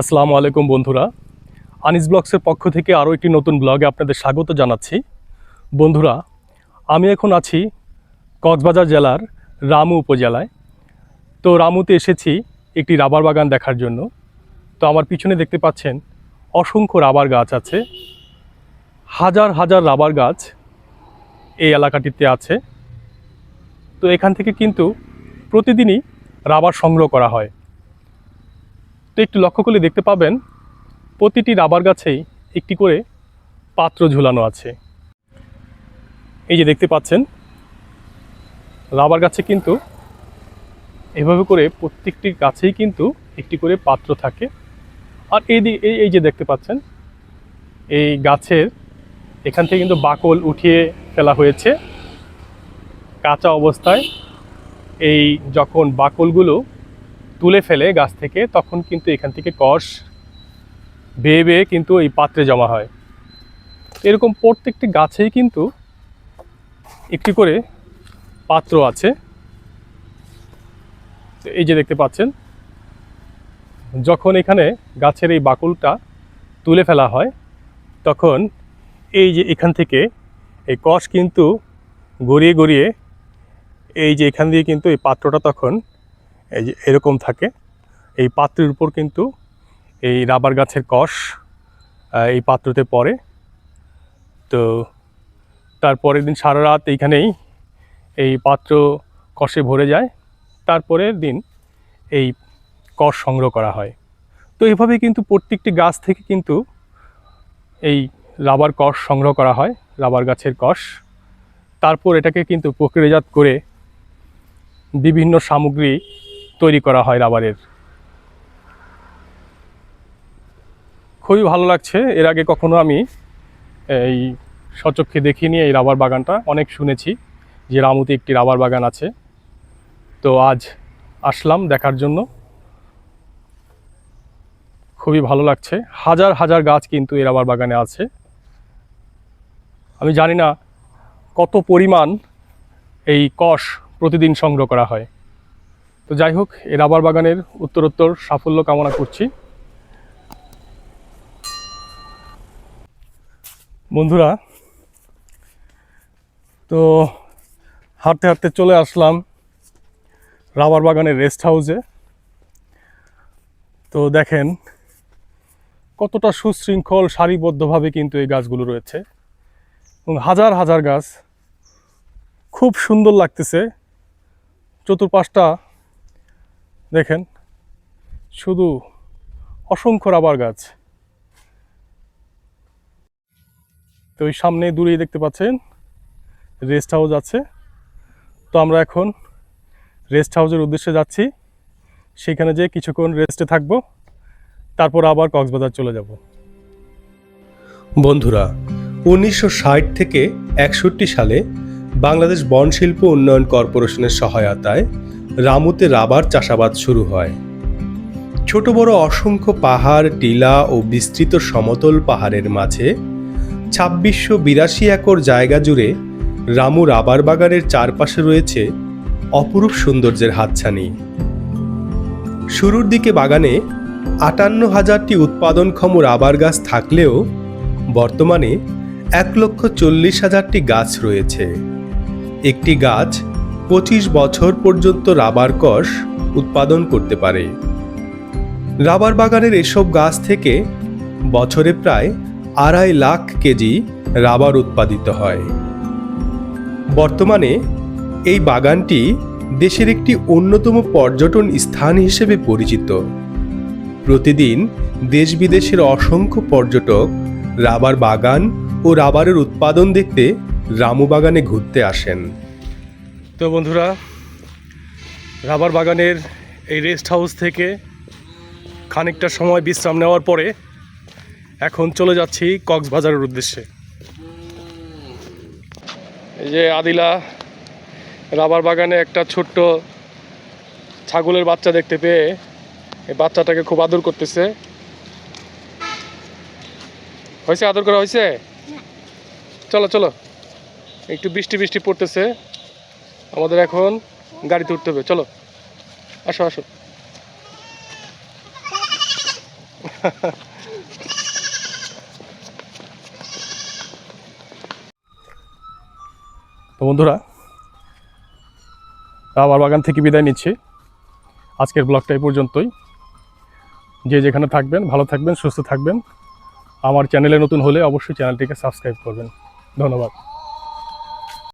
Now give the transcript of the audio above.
আসসালামু আলাইকুম বন্ধুরা। আনিস ব্লগসের পক্ষ থেকে আরও একটি নতুন ব্লগে আপনাদের স্বাগত জানাচ্ছি। বন্ধুরা, আমি এখন আছি কক্সবাজার জেলার রামু উপজেলায়। তো রামুতে এসেছি একটি রাবার বাগান দেখার জন্য। তো আমার পিছনে দেখতে পাচ্ছেন অসংখ্য রাবার গাছ আছে। হাজার হাজার রাবার গাছ এই এলাকাটিতে আছে। তো এখান থেকে কিন্তু প্রতিদিনই রাবার সংগ্রহ করা হয়। তো একটু লক্ষ্য করলে দেখতে পাবেন, প্রতিটি রাবার গাছেই একটি করে পাত্র ঝুলানো আছে। এই যে দেখতে পাচ্ছেন, রাবার গাছে কিন্তু এভাবে করে প্রত্যেকটি গাছেই কিন্তু একটি করে পাত্র থাকে। আর এই এই যে দেখতে পাচ্ছেন, এই গাছের এখান থেকে কিন্তু বাকল উঠিয়ে ফেলা হয়েছে। কাঁচা অবস্থায় এই যখন বাকলগুলো তুলে ফেলে গাছ থেকে, তখন কিন্তু এখান থেকে কষ বেয়ে বেয়ে কিন্তু এই পাত্রে জমা হয়। এরকম প্রত্যেকটি গাছেই কিন্তু একটি করে পাত্র আছে। এই যে দেখতে পাচ্ছেন, যখন এখানে গাছের এই বাকুলটা তুলে ফেলা হয়, তখন এই যে এখান থেকে এই কষ কিন্তু গড়িয়ে গড়িয়ে এই যে এখান দিয়ে কিন্তু এই পাত্রটা তখন এই যে এরকম থাকে। এই পাত্রের উপর কিন্তু এই রাবার গাছের কষ এই পাত্রতে পড়ে। তো তারপরের দিন সারা রাত এইখানেই এই পাত্র কষে ভরে যায়। তারপরের দিন এই কষ সংগ্রহ করা হয়। তো এভাবে কিন্তু প্রত্যেকটি গাছ থেকে কিন্তু এই রাবার কষ সংগ্রহ করা হয়, রাবার গাছের কষ। তারপর এটাকে কিন্তু প্রক্রিয়াজাত করে বিভিন্ন সামগ্রী তৈরি করা হয় রাবারের। খুবই ভালো লাগছে। এর আগে কখনো আমি এই সচক্ষে দেখিনি এই রাবার বাগানটা। অনেক শুনেছি যে রামুতে একটি রাবার বাগান আছে। তো আজ আসলাম দেখার জন্য। খুবই ভালো লাগছে। হাজার হাজার গাছ কিন্তু এই রাবার বাগানে আছে। আমি জানি না কত পরিমাণ এই কষ প্রতিদিন সংগ্রহ করা হয়। তো যাই হোক এই রাবার বাগানের উত্তরোত্তর সাফল্য কামনা করছি। বন্ধুরা, তো হাঁটতে হাঁটতে চলে আসলাম রাবার বাগানের রেস্ট হাউসে। তো দেখেন, কতটা সুশৃঙ্খল, সারিবদ্ধভাবে কিন্তু এই গাছগুলো রয়েছে এবং হাজার হাজার গাছ। খুব সুন্দর লাগতেছে। চতুর্পাশটা দেখেন, শুধু অসংখ্য রাবার গাছ। তো ওই সামনে দূরেই দেখতে পাচ্ছেন রেস্ট হাউস আছে। তো আমরা এখন রেস্ট হাউসের উদ্দেশ্যে যাচ্ছি। সেখানে যেয়ে কিছুক্ষণ রেস্টে থাকব, তারপর আবার কক্সবাজার চলে যাব। বন্ধুরা, উনিশশো ষাট থেকে একষট্টি সালে বাংলাদেশ বন শিল্প উন্নয়ন কর্পোরেশনের সহায়তায় রামুতে রাবার চাষাবাদ শুরু হয়। ছোট বড় অসংখ্য পাহাড়, টিলা ও বিস্তৃত সমতল পাহাড়ের মাঝে ছাব্বিশশো বিরাশি একর জায়গা জুড়ে রামু রাবার বাগানের চারপাশে রয়েছে অপরূপ সৌন্দর্যের হাতছানি। শুরুর দিকে বাগানে আটান্ন হাজারটি উৎপাদনক্ষম রাবার গাছ থাকলেও বর্তমানে এক লক্ষ চল্লিশ হাজারটি গাছ রয়েছে। একটি গাছ পঁচিশ বছর পর্যন্ত রাবার কষ উৎপাদন করতে পারে। রাবার বাগানের এসব গাছ থেকে বছরে প্রায় আড়াই লাখ কেজি রাবার উৎপাদিত হয়। বর্তমানে এই বাগানটি দেশের একটি অন্যতম পর্যটন স্থান হিসেবে পরিচিত। প্রতিদিন দেশ বিদেশের অসংখ্য পর্যটক রাবার বাগান ও রাবারের উৎপাদন দেখতে রামু বাগানে ঘুরতে আসেন। তো বন্ধুরা রাবার বাগানের এই রেস্ট হাউস থেকে খানিকটা সময় বিশ্রাম নেওয়ার পরে এখন চলে যাচ্ছি কক্সবাজারের উদ্দেশ্যে। এই যে আদিলা রাবার বাগানে একটা ছোট্ট ছাগলের বাচ্চা দেখতে পেয়ে এই বাচ্চাটাকে খুব আদর করতেছে। হয়েছে আদর করা হয়েছে? চলো চলো। একটু বৃষ্টি বৃষ্টি পড়তেছে। আমাদের এখন গাড়িতে উঠতে হবে, চলো। আসো আসো। তো বন্ধুরা রাবার বাগান থেকে বিদায় নিচ্ছি। আজকের ব্লগটা এই পর্যন্তই। যে যেখানে থাকবেন, ভালো থাকবেন, সুস্থ থাকবেন। আমার চ্যানেলে নতুন হলে অবশ্যই চ্যানেলটিকে সাবস্ক্রাইব করবেন। ধন্যবাদ।